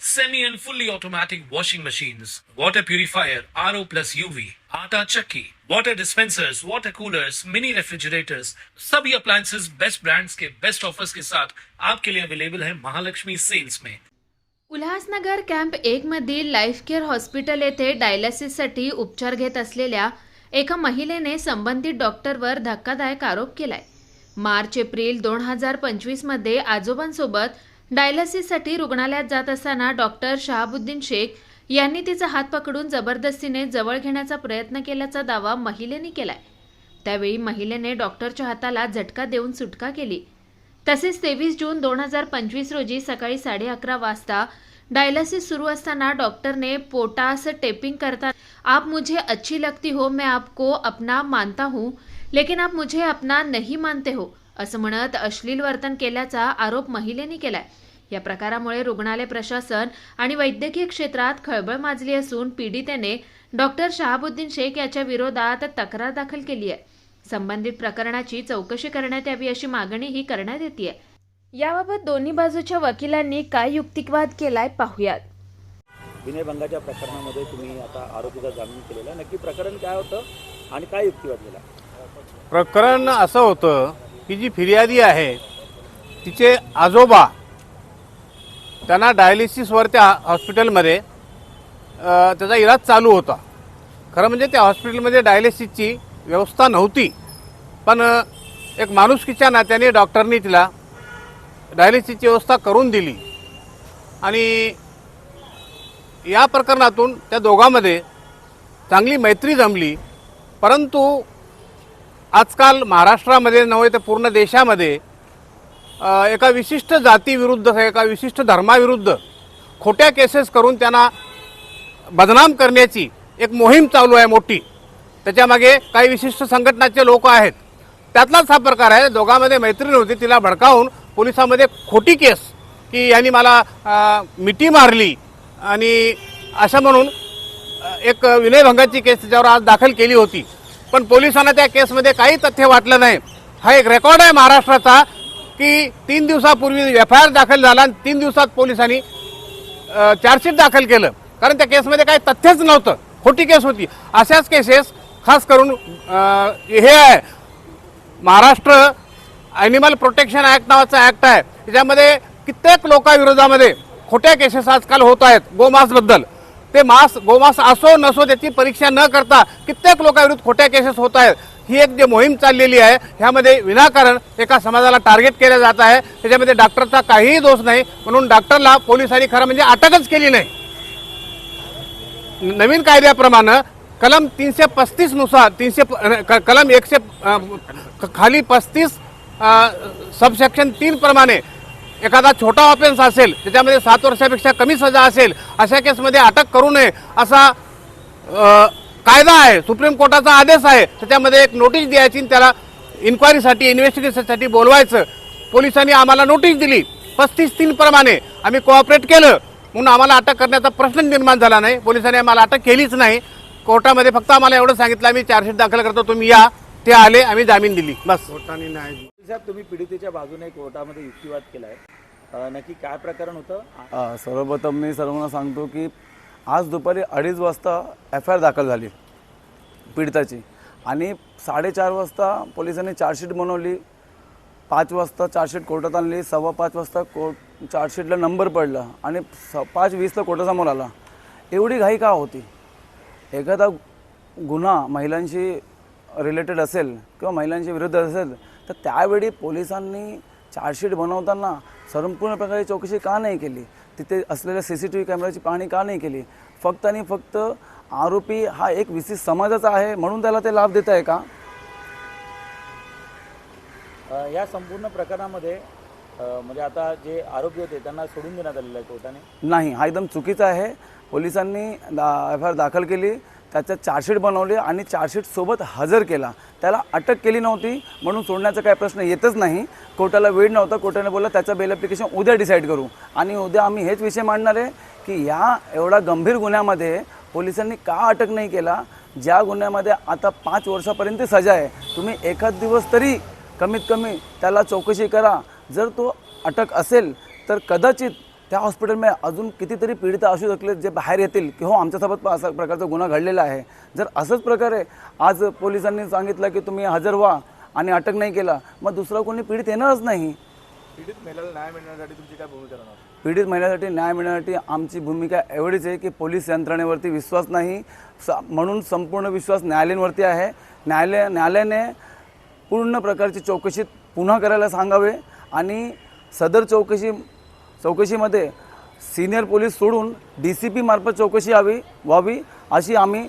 semi and fully automatic washing machines, water purifier, RO plus UV, आटा chakki, water dispensers, water coolers, mini refrigerators, सभी appliances. Best brands के best offers के साथ आपके लिए available है महालक्ष्मी सेल्स में उल्हासनगर कॅम्प एक मधील लाईफ केअर हॉस्पिटल येथे डायलिसिससाठी उपचार घेत असलेल्या एका महिलेने संबंधित डॉक्टरवर धक्कादायक आरोप केलाय. मार्च एप्रिल दोन हजार पंचवीसमध्ये आजोबांसोबत डायलिसिससाठी रुग्णालयात जात असताना डॉक्टर शहाबुद्दीन शेख यांनी तिचा हात पकडून जबरदस्तीने जवळ घेण्याचा प्रयत्न केल्याचा दावा महिलेने केलाय. त्यावेळी महिलेने डॉक्टरच्या हाताला झटका देऊन सुटका केली. तसेच तेवीस जून दोन हजार पंचवीस रोजी सकाळी साडे अकरा वाजता डायलिसिस सुरू असताना डॉक्टरने पोटास टेपिंग करता आप मुझे अच्छी लगती हो मैं आपको अपना मानता हूँ लेकिन आप मुझे अपना नहीं मानते हो. असं म्हणत अश्लील वर्तन केल्याचा आरोप महिलेने केलाय. या प्रकारामुळे रुग्णालय प्रशासन आणि वैद्यकीय क्षेत्रात खळबळ माजली असून पीडितेने डॉक्टर शहाबुद्दीन शेख याच्या विरोधात तक्रार दाखल केली आहे. संबंधित प्रकरणाची चौकशी करण्यात यावी अशी मागणीही करण्यात येते याबाबत दोन्ही बाजूच्या वकिलांनी काय युक्तिवाद केलाय पाहुयात. विनयभंगाच्या प्रकरणामध्ये तुम्ही आता आरोपीचा जामीन केलेला आहे. नक्की प्रकरण काय होतं आणि काय युक्तिवाद केला? प्रकरण असं होतं ही जी फिर्यादी आहे तिचे आजोबा त्यांना डायलिसिसवर त्या हॉस्पिटलमध्ये त्याचा इलाज चालू होता. खरं म्हणजे त्या हॉस्पिटलमध्ये डायलिसिसची व्यवस्था नव्हती. पण एक माणुसकीच्या नात्याने डॉक्टरनी तिला डायलिसिसची व्यवस्था करून दिली. आणि या प्रकरणातून त्या दोघांमध्ये चांगली मैत्री जमली. परंतु आजकाल महाराष्ट्रामध्ये नव्हे तर पूर्ण देशामध्ये एका विशिष्ट जातीविरुद्ध एका विशिष्ट धर्माविरुद्ध खोट्या केसेस करून त्यांना बदनाम करण्याची एक मोहीम चालू आहे मोठी. त्याच्यामागे काही विशिष्ट संघटनाचे लोक आहेत. त्यातलाच हा प्रकार आहे. दोघांमध्ये मैत्री नव्हती तिला भडकावून पोलिसामध्ये खोटी केस की यांनी मला मिठी मारली आणि अशा म्हणून एक विनयभंगाची केस त्याच्यावर आज दाखल केली होती. पण पोलिसांना त्या केसमध्ये काही तथ्य वाटलं नाही. हा एक रेकॉर्ड आहे महाराष्ट्राचा की तीन दिवसापूर्वी एफ आय आर दाखल झाला आणि तीन दिवसात पोलिसांनी चार्जशीट दाखल केलं. कारण त्या केसमध्ये काही तथ्यच नव्हतं. खोटी केस होती. अशाच केसेस खास करून हे आहे. महाराष्ट्र ॲनिमल प्रोटेक्शन ॲक्ट नावाचा ॲक्ट आहे. त्याच्यामध्ये कित्येक लोकांविरोधामध्ये खोट्या केसेस आजकाल होत आहेत. गोमासबद्दल. ते मांस गोमांस असो नसो त्याची परीक्षा न करता कित्येक लोकांविरुद्ध खोट्या केसेस होत आहेत. ही एक जी मोहीम चाललेली आहे ह्यामध्ये विनाकारण एका समाजाला टार्गेट केलं जात आहे. त्याच्यामध्ये डॉक्टरचा काहीही दोष नाही म्हणून डॉक्टरला पोलिसांनी खरं म्हणजे अटकच केली नाही. नवीन कायद्याप्रमाणे कलम तीनशे पस्तीसनुसार तीनशे क- कलम एकशे खाली पस्तीस सबसेक्शन तीन प्रमाणे एखादा छोटा ऑफेन्स असेल त्याच्यामध्ये सात वर्षापेक्षा कमी सजा असेल अशा केसमध्ये अटक करू नये असा कायदा आहे सुप्रीम कोर्टाचा आदेश आहे त्याच्यामध्ये एक नोटीस द्यायची आणि त्याला इन्क्वायरीसाठी इन्व्हेस्टिगेशनसाठी बोलवायचं. पोलिसांनी आम्हाला नोटीस दिली. पस्तीस तीन प्रमाणे आम्ही कोऑपरेट केलं. म्हणून आम्हाला अटक करण्याचा प्रश्न निर्माण झाला नाही. पोलिसांनी आम्हाला अटक केलीच नाही. कोर्टामध्ये फक्त आम्हाला एवढं सांगितलं आम्ही चार्जशीट दाखल करतो तुम्ही या. ते आले आम्ही जामीन दिली बस. कोर्टाने नाही साहेब तुम्ही पीडितेच्या बाजूने कोर्टामध्ये युक्तिवाद केलाय. अ, नक्की काय प्रकरण होतं? अ, सर्वप्रथम मी सर्वांना सांगतो की आज दुपारी अडीच वाजता एफ आय आर दाखल झाली पीडिताची. आणि साडेचार वाजता पोलिसांनी चार्जशीट बनवली. पाच वाजता चार्जशीट कोर्टात आणली. सव्वा पाच वाजता कोर्ट चार्जशीटला नंबर पडला आणि स पाच वीसला कोर्टासमोर आला. एवढी घाई का होती? एखादा गुन्हा महिलांशी रिलेटेड असेल किंवा महिलांच्या विरुद्ध असेल तर त्यावेळी पोलिसांनी चार्जशीट बनवताना संपूर्ण प्रकारे चौकशी का नाही केली? तिथे असलेल्या सी सी टी व्ही कॅमेऱ्याची पाहणी का नाही केली? फक्त आणि फक्त आरोपी हा एक विशिष्ट समाजाचा आहे म्हणून त्याला ते लाभ देत आहे का या संपूर्ण प्रकरणामध्ये म्हणजे आता जे आरोपी होते त्यांना सोडून देण्यात आलेलं आहे कोर्टाने? नाही हा एकदम चुकीचा आहे. पोलिसांनी दा एफ आय आर दाखल केली. त्याचं चार्जशीट बनवले आणि चार्जशीटसोबत हजर केला. त्याला अटक केली नव्हती म्हणून सोडण्याचा काही प्रश्न येतच नाही. कोर्टाला वेळ नव्हता कोर्टाने बोलला त्याचं बेल ॲप्लिकेशन उद्या डिसाईड करू. आणि उद्या आम्ही हेच विषय मांडणार आहे की या एवढा गंभीर गुन्ह्यामध्ये पोलिसांनी का अटक नाही केला? ज्या गुन्ह्यामध्ये आता पाच वर्षापर्यंत सजा आहे तुम्ही एखाद दिवस तरी कमीत कमी त्याला चौकशी करा. जर तो अटक असेल तर कदाचित त्या हॉस्पिटलमध्ये अजून कितीतरी पीडित असू शकले जे बाहेर येतील की हो आमच्यासोबत पण असा प्रकारचा गुन्हा घडलेला आहे. जर असंच प्रकारे आज पोलिसांनी सांगितलं की तुम्ही हजर व्हा आणि अटक नाही केला मग दुसरा कोणी पीडित येणारच नाही. पीडित महिलासाठी न्याय मिळण्यासाठी आमची भूमिका एवढीच आहे की पोलीस यंत्रणेवरती विश्वास नाही. स म्हणून संपूर्ण विश्वास न्यायालयांवरती आहे. न्यायालय न्यायालयाने पूर्ण प्रकारची चौकशी पुन्हा करायला सांगावे आणि सदर चौकशी चौकशीमध्ये सिनियर पोलीस सोडून डी सी पी मार्फत चौकशी यावी व्हावी अशी आम्ही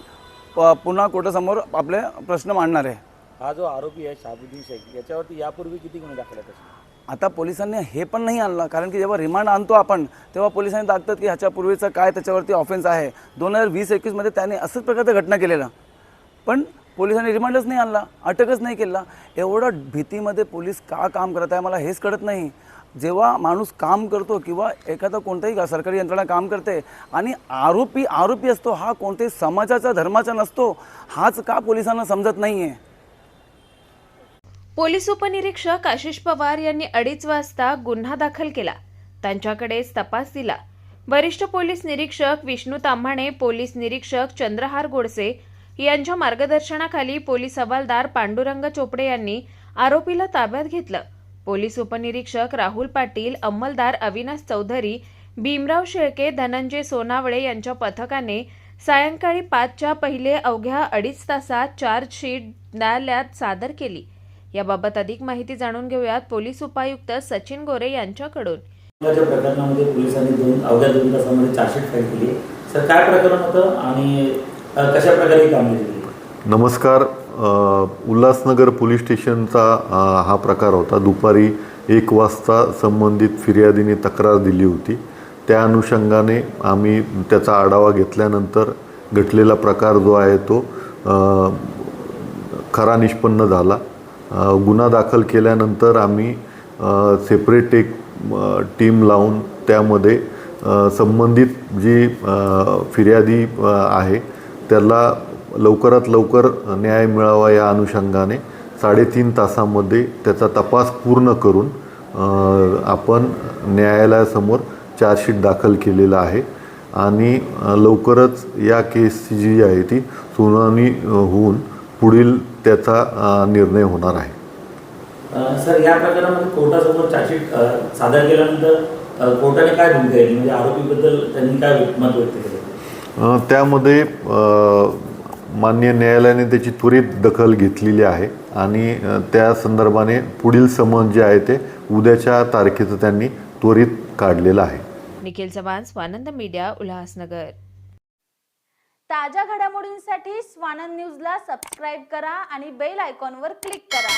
प- पुन्हा कोर्टासमोर आपले प्रश्न मांडणार आहे. हा जो आरोपी आहे शाबुद्दीन शेख याच्यावरती यापूर्वी किती गुन्हे दाखल आहेत? आता पोलिसांनी हे पण नाही आणलं कारण की जेव्हा रिमांड आणतो आपण तेव्हा पोलिसांनी दाखतात की ह्याच्यापूर्वीचं काय त्याच्यावरती ऑफेन्स आहे. दोन हजार वीस एकवीसमध्ये त्याने असंच प्रकारचं घटना केलेला. पण पोलिसांनी रिमांडच नाही आणला अटकच नाही केला. एवढं भीतीमध्ये पोलीस का काम करत आहे मला हेच कळत नाही. जेव्हा माणूस काम करतो किंवा एखादा कोणताही सरकारी यंत्रणा काम करते आणि आरोपी आरोपी असतो हा कोणत्याही समाजाचा धर्माचा नसतो हाच का पोलिसांना समजत नाही आहे पोलीस उपनिरीक्षक आशिष पवार यांनी अडीच वाजता गुन्हा दाखल केला. त्यांच्याकडेच तपास दिला. वरिष्ठ पोलीस निरीक्षक विष्णू ताम्हाणे पोलीस निरीक्षक चंद्रहार गोडसे यांच्या मार्गदर्शनाखाली पोलीस हवालदार पांडुरंग चोपडे यांनी आरोपीला ताब्यात घेतलं. पोलीस उपनिरीक्षक राहुल पाटील अंमलदार अविनाश चौधरी भीमराव शेळके धनंजय सोनावळे यांच्या पथकाने सायंकाळी पाचच्या पहिले अवघ्या अडीच तासात चार्जशीट न्यायालयात सादर केली. याबाबत अधिक माहिती जाणून घेऊयात पोलीस उपायुक्त सचिन गोरे यांच्याकडून. प्रकरणामध्ये पोलिसांनी दोन अवघ्या दोन तासामध्ये चार्जशीट फाईल केली. सर काय प्रकरण होतं आणि कशा प्रकारे काम केली? नमस्कार. उल्हासनगर पोलीस स्टेशनचा हा प्रकार होता. दुपारी एक वाजता संबंधित फिर्यादीने तक्रार दिली होती. त्या अनुषंगाने आम्ही त्याचा आढावा घेतल्यानंतर घडलेला प्रकार जो आहे तो खरा निष्पन्न झाला. गुन्हा दाखल केल्यानंतर आम्ही सेपरेट एक टीम लावून त्यामध्ये संबंधित जी फिर्यादी आहे त्याला लवकरात लवकर न्याय मिळावा या अनुषंगाने साडेतीन तासामध्ये त्याचा तपास पूर्ण करून आपण न्यायालयासमोर चार्जशीट दाखल केलेला आहे. आणि लवकरच या केसची जी आहे ती सुनावणी होऊन पुढील त्याचा निर्णय होणार आहे. सर या प्रकरणामध्ये कोर्टासमोर चार्जशीट सादर केल्यानंतर कोर्टाने काय भूमिका म्हणजे आरोपीबद्दल त्यांनी काय मत व्यक्त केलं? त्यामध्ये मान्य न्यायालयाने त्याची त्वरित दखल घेतलेली आहे आणि त्या संदर्भाने पुढील समन जे आहे ते उद्याच्या तारखेचं त्यांनी त्वरित काढलेलं आहे. निखिल चव्हाण स्वानंद मीडिया उल्हासनगर. ताज्या घडामोडींसाठी स्वानंद न्यूजला सबस्क्राईब करा आणि बेल आयकॉनवर क्लिक करा.